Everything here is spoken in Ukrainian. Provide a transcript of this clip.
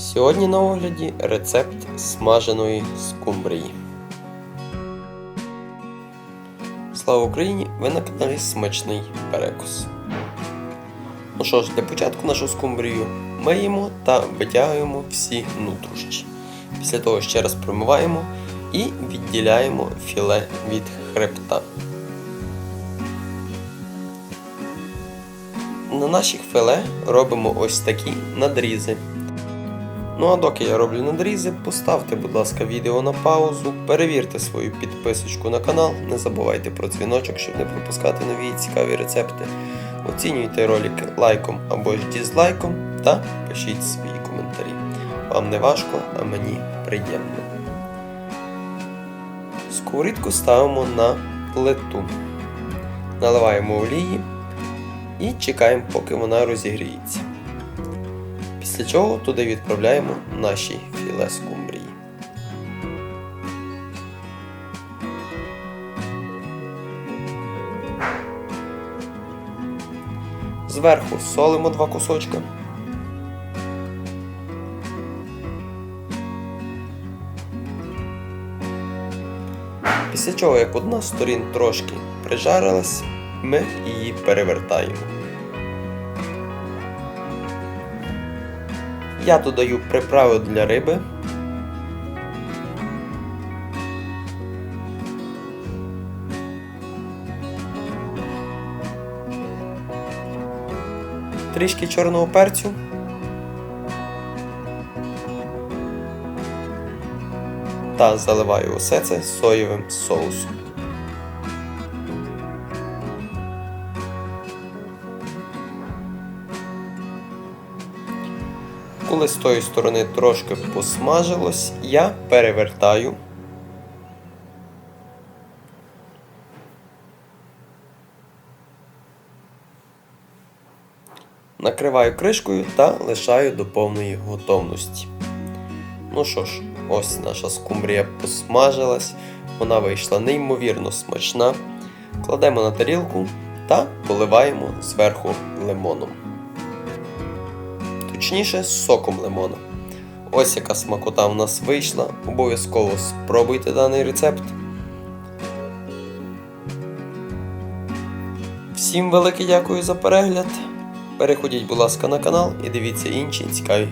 Сьогодні на огляді рецепт смаженої скумбрії. Слава Україні! Ви на каналі Смачний Перекус. Ну що ж, для початку нашу скумбрію миємо та витягуємо всі нутрощі. Після того ще раз промиваємо і відділяємо філе від хребта. На наших філе робимо ось такі надрізи. Ну а доки я роблю надрізи, поставте, будь ласка, відео на паузу, перевірте свою підписочку на канал, не забувайте про дзвіночок, щоб не пропускати нові цікаві рецепти. Оцінюйте ролики лайком або ж дізлайком та пишіть свої коментарі. Вам не важко, а мені приємно. Сковорідку ставимо на плиту. Наливаємо олії і чекаємо, поки вона розігріється. Після чого туди відправляємо наші філе скумбрії. Зверху солимо два кусочка. Після чого, як одна з сторін трошки прижарилась, ми її перевертаємо. Я додаю приправи для риби. Трішки чорного перцю. Та заливаю усе це соєвим соусом. Коли з тої сторони трошки посмажилось, я перевертаю. Накриваю кришкою та лишаю до повної готовності. Ну що ж, ось наша скумбрія посмажилась, вона вийшла неймовірно смачна. Кладемо на тарілку та поливаємо зверху лимоном точніше з соком лимона. Ось яка смакота в нас вийшла. Обов'язково спробуйте даний рецепт. Всім велике дякую за перегляд. Переходіть, будь ласка, на канал і дивіться інші цікаві